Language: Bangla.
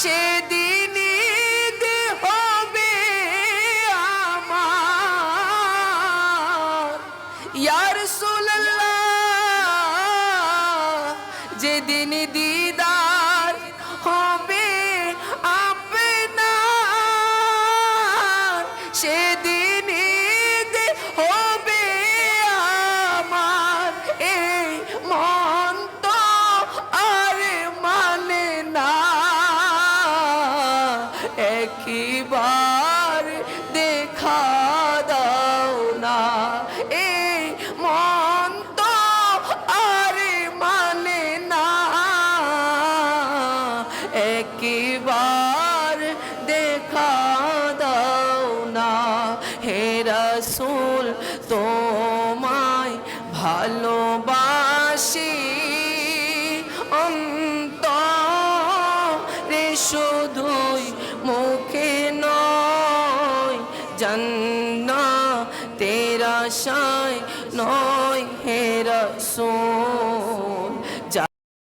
সেদিন হবে আমার। ইয়ার সোল্লাহ যেদিন দিদার হবে আপনার সেদিন একবার দেখা দাও না। এই মন তো আর মানে না। একবার দেখা দাও না। হে রসুল, তোমায় ভালোবাসি। অন্তরে শুধুই মুখে নয় জন্না তেরা শায় নয় হেরা রসুল।